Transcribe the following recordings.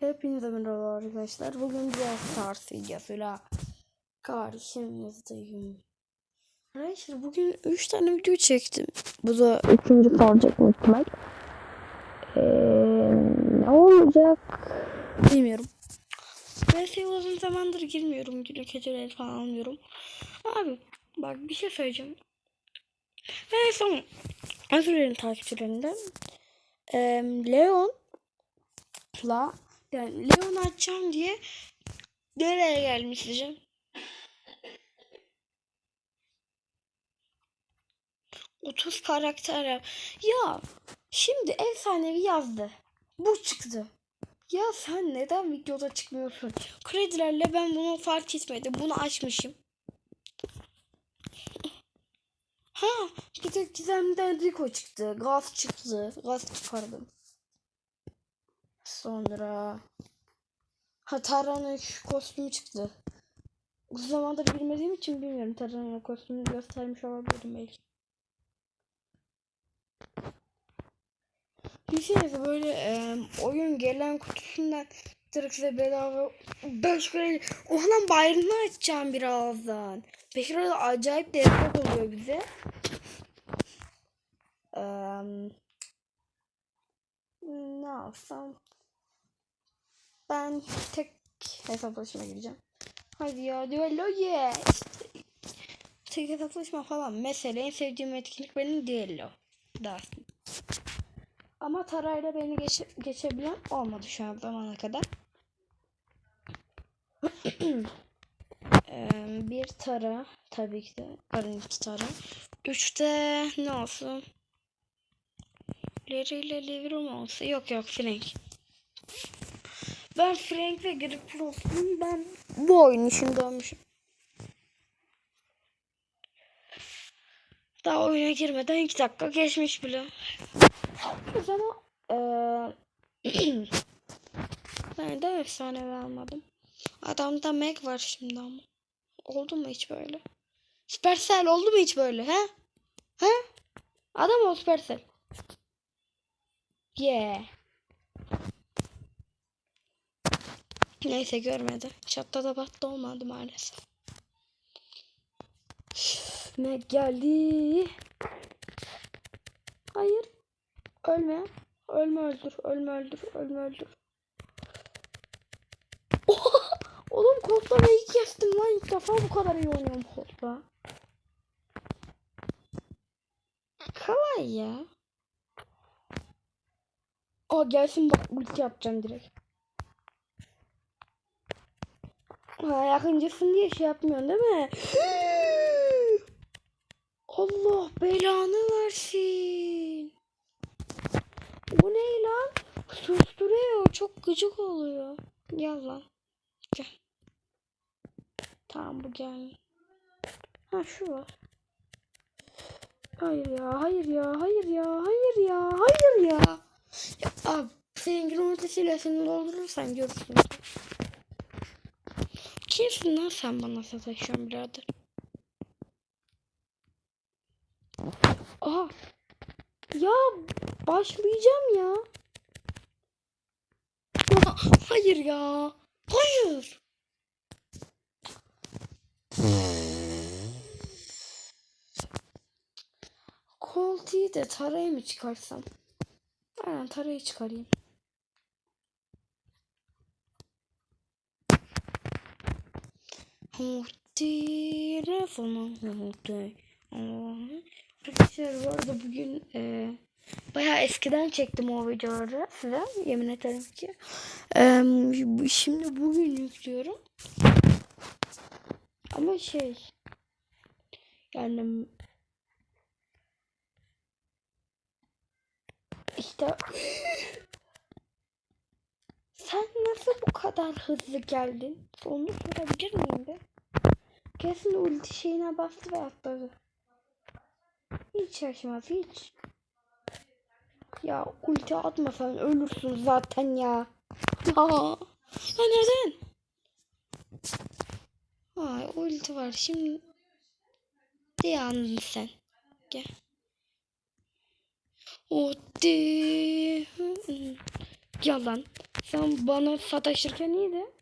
Hepinize merhaba arkadaşlar. Bugün bir Stars videosuyla karşınızdayım. Arkadaşlar bugün 3 tane video çektim. Bu da üçüncü olacak büyük ihtimal. Ee, ne olacak bilmiyorum. Ben şey uzun zamandır girmiyorum. Günlük heceleri falan almıyorum. Abi bak bir şey söyleyeceğim. Ben en son özür dilerim takipçilerinden. Ee, Leon'la yani Leon açacağım diye nereye gelmiş diyeceğim. Otuz karakter ya. Şimdi efsanevi yazdı. Bu çıktı. Ya sen neden videoda çıkmıyorsun? Kredilerle ben bunu fark etmedim. Bunu açmışım. Ha, bir de Gizem'den Rico çıktı. Gaz çıktı. Gaz çıkardım. Sonra ha Tarhan'ın şu kostümü çıktı. Uzun zamandır bilmediğim için bilmiyorum. Tarhan'ın kostümünü göstermiş olabilirim belki. Düşünsenize böyle e, oyun gelen kutusundan direkt bedava 5 lira o lan bayramını açacağım birazdan. 5 lira da acayip destek oluyor bize. Eee ne yapsam? Ben tek hesaplaşma gireceğim. Hadi ya düello ye. İşte, tek hesaplaşma falan. Mesela en sevdiğim etkinlik benim düello. Dersin. Ama tarayla beni geçe geçebilen olmadı şu an zamana kadar. Bir tara tabii ki de. Pardon iki tara. Üçte ne olsun? Larry ile Livro mu olsa? Yok yok Frank. Ben Frank ve Grip olsun. Ben bu oyun için doğmuşum. Daha oyuna girmeden iki dakika geçmiş bile. O zaman eee ben de efsane almadım. Adamda Meg var şimdi ama. Oldu mu hiç böyle? Supercell oldu mu hiç böyle he? He? Adam ol Supercell. Yeah. Neyse görmedi. Çatta da battı olmadı maalesef. Ne geldi? Hayır. Ölme. Ölme öldür. Ölme öldür. Ölme öldür. Oha! Oğlum Colt'la neyi kestim lan ilk defa bu kadar iyi oynuyorum Colt'la. Kolay ya. Aa gelsin bak ulti yapacağım direkt. Ha yakıncısın diye şey yapmıyorsun değil mi? Allah belanı versin. Bu ne lan? Susturuyor. Çok gıcık oluyor. Gel lan. Gel. Tamam bu gel. Ha şu var. Hayır ya, hayır ya, hayır ya, hayır ya, hayır ya. Ya abi senin ortasıyla seni doldurursan görürsün. Kimsin lan sen bana sataşıyorsun birader? Aha. Ya başlayacağım ya. Hayır ya. Hayır. Koltuğu da tarayı mı çıkarsam? Aynen tarayı çıkarayım. Muhtire falan muhtire. Arkadaşlar bu arada bugün e, bayağı eskiden çektim o videoları size yemin ederim ki. E, şimdi bugün yüklüyorum. Ama şey yani işte sen nasıl bu kadar hızlı geldin? Onu sorabilir miyim be? Kesin ulti şeyine bastı ve atladı. Hiç şaşmaz hiç. Ya ulti atmasan ölürsün zaten ya. Ya, ya neden? Ay ulti var şimdi. Yandın sen. Gel. Ulti. Yalan. Sen bana sataşırken iyiydi.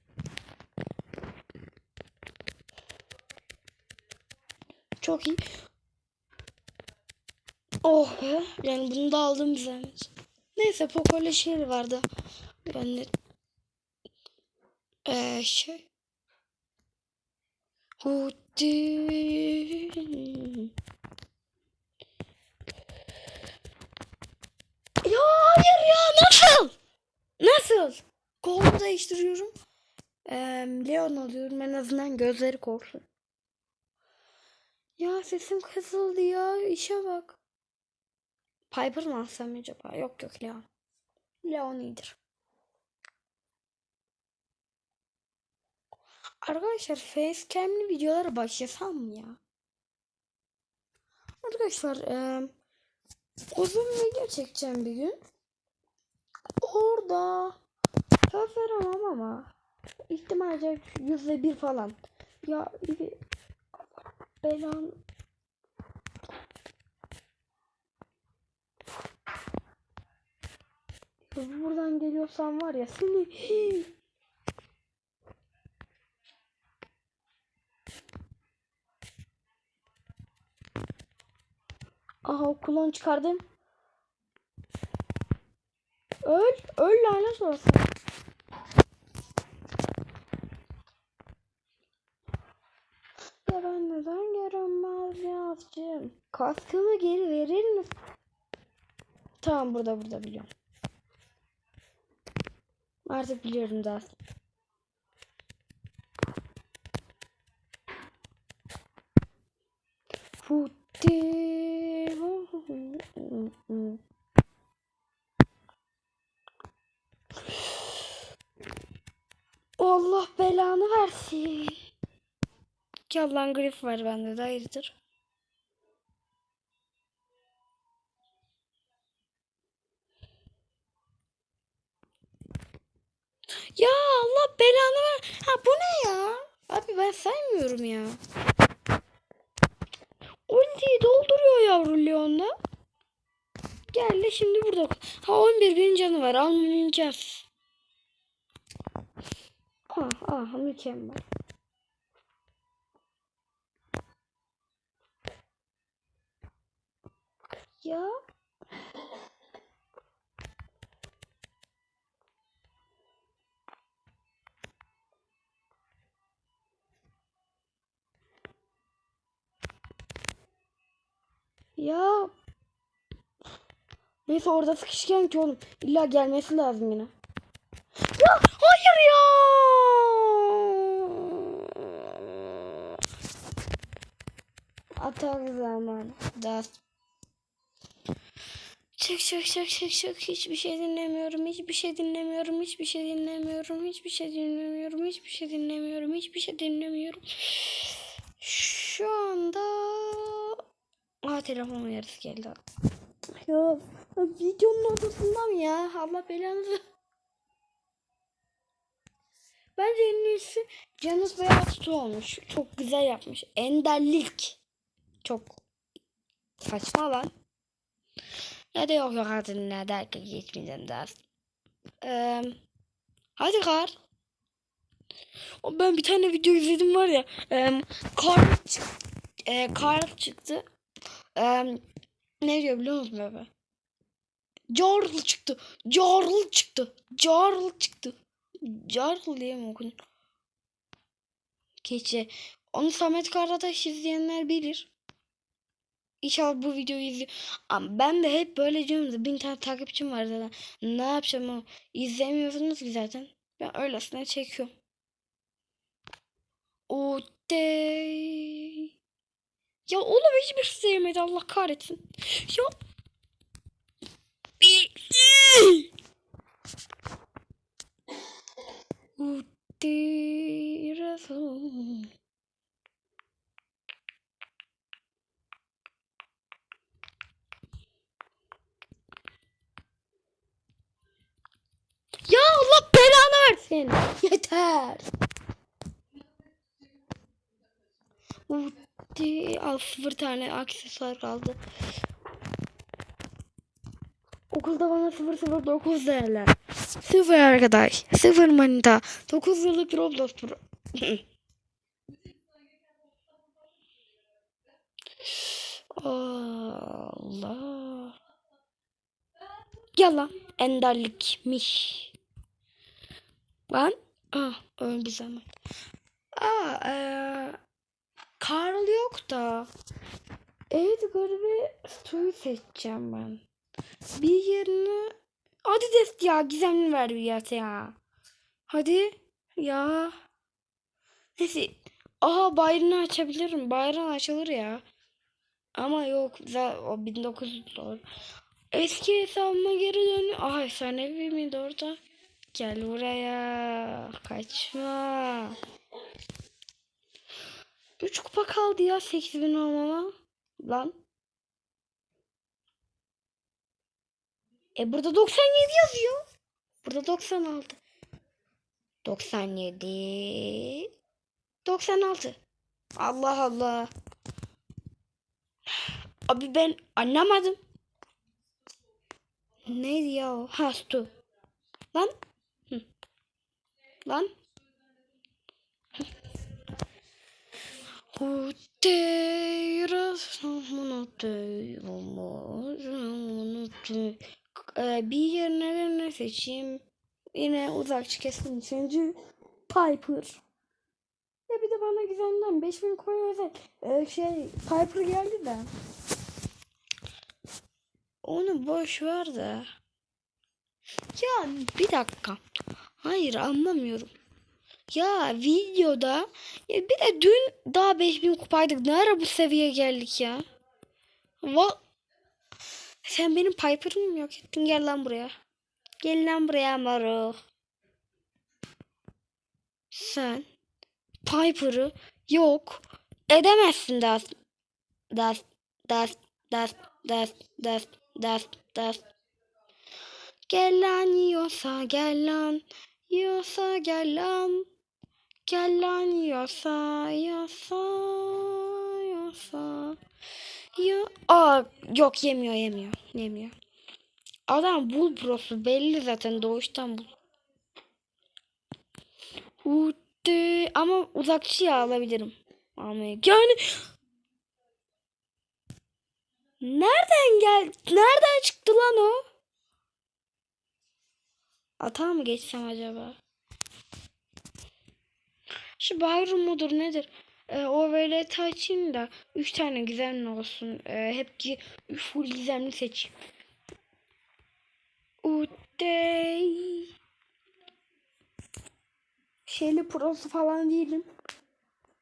Çok iyi. Oh be. Yani bunu da aldım bir. Neyse Poco'yla şey vardı. Ben de ee, şey Hudi Ya hayır ya nasıl? Nasıl? Kolumu değiştiriyorum. Ee, Leon alıyorum en azından gözleri korksun. Ya sesim kısıldı ya işe bak. Piper mı alsam acaba? Yok yok Leon. Leon iyidir. Arkadaşlar facecam'li videolara başlasam mı ya? Arkadaşlar eee uzun video çekeceğim bir gün. Orada söz veremem ama ihtimalce yüzde bir falan. Ya belan Buradan geliyorsan var ya seni Aha o kulağını çıkardım. Öl. Öl lanet olsun. Ben neden görünmez yazcım? Kaskımı geri verir misin? Tamam burada burada biliyorum. Artık biliyorum daha. Futti. Allah belanı versin. Yalan grif var bende de hayırdır. Ya Allah belanı ver. Ha bu ne ya? Abi ben saymıyorum ya. Ultiyi dolduruyor yavru Leon'la. Geldi şimdi burada. Ha 11 bin canı var. Almam imkansız. Ah ah mükemmel. Ya. Ya. Neyse orada sıkışken ki oğlum. İlla gelmesi lazım yine. Ya hayır ya. Atar zaman. Daha Çık çık çık çık çık hiçbir şey dinlemiyorum hiçbir şey dinlemiyorum hiçbir şey dinlemiyorum hiçbir şey dinlemiyorum hiçbir şey dinlemiyorum hiçbir şey dinlemiyorum şu anda Aa telefonun yarısı geldi ya videonun ortasından ya Allah belanızı Bence en iyisi Canus Beyaz Su olmuş. Çok güzel yapmış. Enderlik. Çok saçma lan. Ya da yok yok hadi ne dakika geçmeyeceğim daha. Ee, hadi kar. Ben bir tane video izledim var ya. E, kar, e, kar çıktı. E, ne diyor biliyor musun bebe? Jarl çıktı. Jarl çıktı. Jarl çıktı. Jarl diye mi okudun? Keçi. Onu Samet Karadaş izleyenler bilir. İnşallah bu videoyu izliyor. Ama ben de hep böyle diyorum da bin tane takipçim var zaten. Ne yapacağım ama izlemiyorsunuz ki zaten. Ben öylesine çekiyorum. O de. Ya oğlum hiçbir şey yemedi Allah kahretsin. Ya. O de. Ya Allah versin. Yeter. Al sıfır tane aksesuar kaldı. Okulda bana 009 derler. Sıfır arkadaş. Sıfır manita. 9 yıllık Roblox pro. Allah. Yalan. Enderlikmiş. Lan. Ah, bir zaman. Aa, eee Karl yok da. Edgar ve Stu'yu seçeceğim ben. Bir yerine... Hadi de ya gizemli ver bir yer ya. Hadi. Ya. Neyse. Aha bayrağını açabilirim. Bayrağın açılır ya. Ama yok. O 1900 dolar. Eski hesabıma geri dön. Aha efsanevi miydi orada? Gel buraya. Kaçma. 3 kupa kaldı ya 8000 olmama. Lan. E burada 97 yazıyor. Burada 96. 97. 96. Allah Allah. Abi ben anlamadım. Neydi ya o? Ha. Lan. Lan. Bir yerine ne seçeyim? Yine uzakçı kesin üçüncü Piper. Ya bir de bana güzelinden 5000 koy özel. Ee, şey Piper geldi de. Onu boş ver de. Ya bir dakika. Hayır anlamıyorum. Ya videoda ya bir de dün daha 5000 kupaydık. Ne ara bu seviyeye geldik ya? Va Sen benim Piper'ımı mı yok ettin? Gel lan buraya. Gel lan buraya Maru. Sen Piper'ı yok edemezsin das. Das das das das das das das. Gel lan yiyorsa gel lan. Yiyorsa gel lan. Gel lan yiyorsa yiyorsa yiyorsa. Ya Aa, yok yemiyor yemiyor yemiyor. Adam bul prosu belli zaten doğuştan bul. Hutte ama uzakçıya alabilirim. Ama yani nereden gel nereden çıktı lan o? Atağa mı geçsem acaba? Şu Byron mudur nedir? Ee, o velet açayım da 3 tane gizemli olsun. Ee, hep ki full gizemli seçeyim. Udey. Şeyli prosu falan değilim.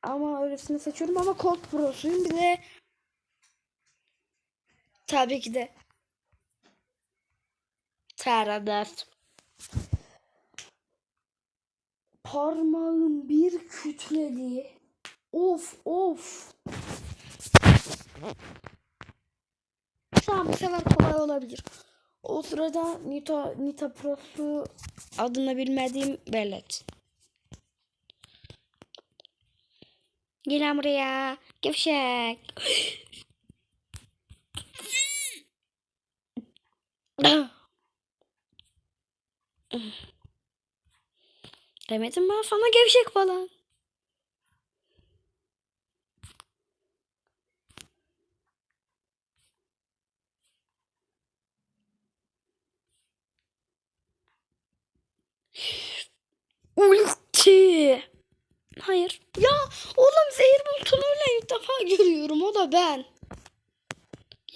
Ama öylesini seçiyorum ama Colt prosuyum. Bir de tabii ki de Teradas. Parmağım bir kütledi. Of of. Tamam bu sefer kolay olabilir. O sırada Nita, Nita Prosu adını bilmediğim velet. Gel buraya. Gevşek. Demedim ben sana gevşek falan. Ulti. Hayır. Ya oğlum zehir bulutunu ilk defa görüyorum. O da ben.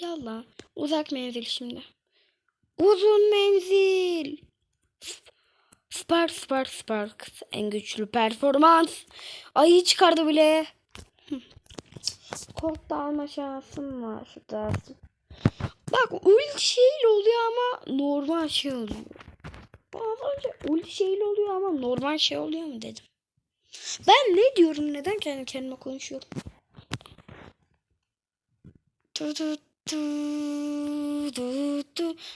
Yallah. Uzak menzil şimdi. Uzun menzil. Spark Spark Spark. En güçlü performans. Ayı çıkardı bile. Kolda alma şansım var. Şurada. Bak ulti şeyle oluyor ama normal şey oluyor. Az önce ulti şeyle oluyor ama normal şey oluyor mu dedim. Ben ne diyorum? Neden kendi kendime konuşuyorum?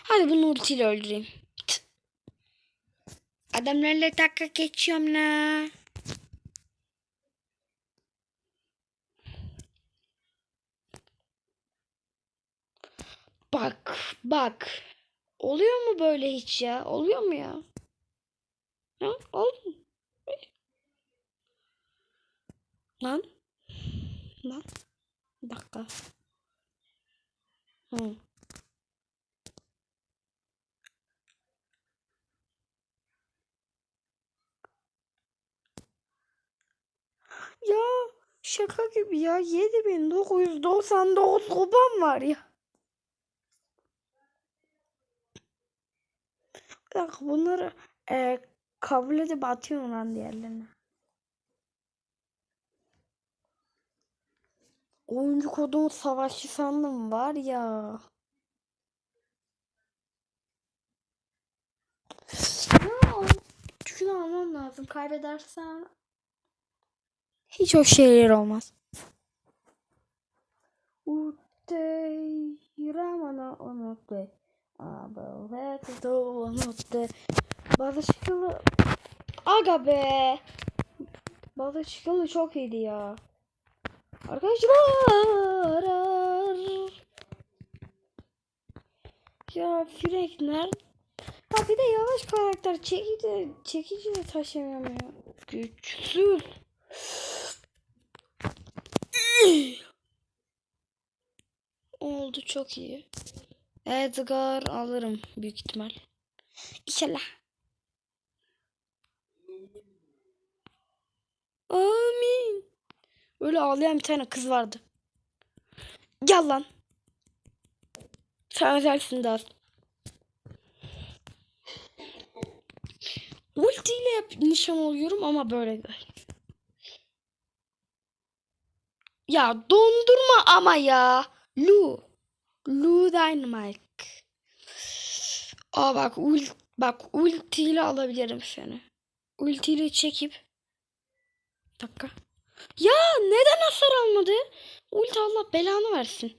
Hadi bunu ultiyle öldüreyim. Adamlarla dakika geçiyorum la. Bak, bak. Oluyor mu böyle hiç ya? Oluyor mu ya? Ha? Oldu mu? Lan. Lan. Bir dakika. Hı. Ya şaka gibi ya 7999 kupam var ya. Bir dakika bunları e, kabul edip atıyorum lan diğerlerine. Oyuncu kodumu savaşçı sandım var ya. Ya şunu almam lazım. Kaybedersem hiç o şeyler olmaz. Uteyramana onote. Abavete onote. Balışkılı. Aga be. Balışkılı çok iyiydi ya. Arkadaşlar. Ya Frek nerede? Ha bir de yavaş karakter çekici çekici de taşıyamıyorum ya. Güçsüz. Oldu çok iyi. Edgar alırım büyük ihtimal. İnşallah. Amin. Öyle ağlayan bir tane kız vardı. Gel lan. Sen özelsin daha. Ultiyle nişan oluyorum ama böyle gel. Ya dondurma ama ya. Lu. Lu Dynamite. Aa bak ult bak ultiyle alabilirim seni. Ultiyle çekip Bir dakika. Ya neden hasar almadı? Ulti Allah belanı versin.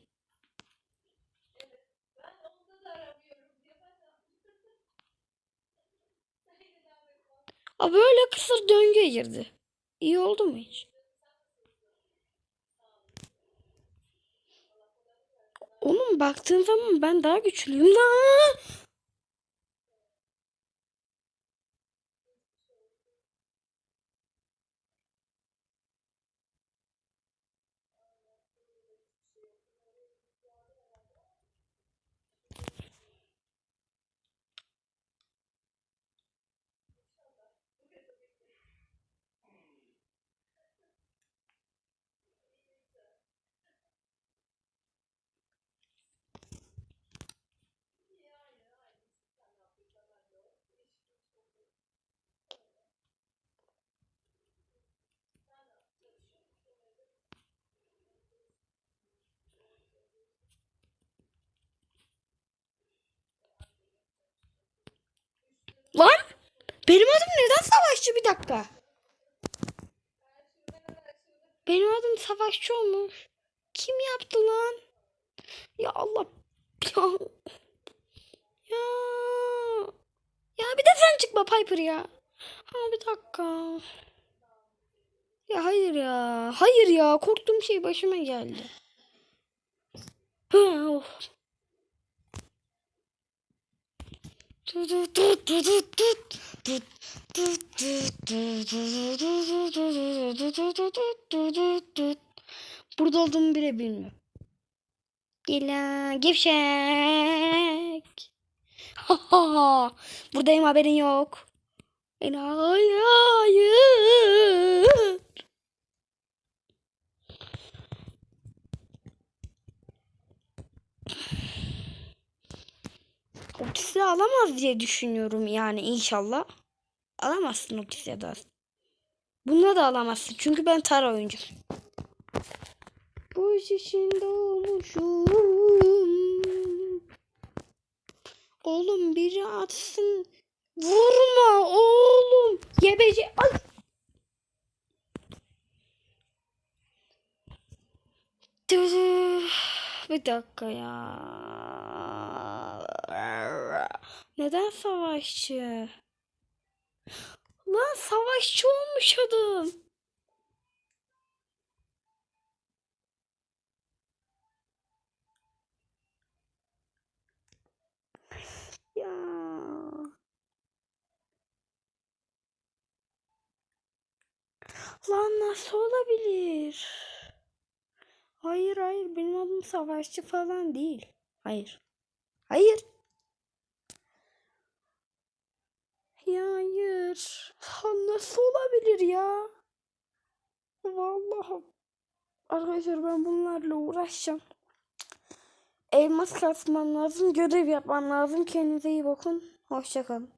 Aa böyle kısır döngüye girdi. İyi oldu mu hiç? Oğlum baktığın zaman ben daha güçlüyüm lan. Benim adım neden savaşçı bir dakika. Benim adım savaşçı olmuş. Kim yaptı lan? Ya Allah. Ya. Ya. Ya bir de sen çıkma Piper ya. Ha bir dakika. Ya hayır ya. Hayır ya. Korktuğum şey başıma geldi. Ha, of. Burada olduğumu bile bilmiyorum. Gila gevşek. Buradayım haberin yok. Hayır. Otisi alamaz diye düşünüyorum yani inşallah. Alamazsın Otisi da. Bununla da alamazsın çünkü ben Tara oyuncusuyum. Bu iş için doğmuşum. Oğlum biri atsın. Vurma oğlum. Gebeci. Ay. Bir dakika ya. Neden savaşçı? Lan savaşçı olmuş adam. Ya. Lan nasıl olabilir? Hayır hayır benim adım savaşçı falan değil. Hayır. Hayır. Ya hayır. Ha, nasıl olabilir ya? Vallahi. Arkadaşlar ben bunlarla uğraşacağım. Elmas kasmam lazım. Görev yapmam lazım. Kendinize iyi bakın. Hoşçakalın.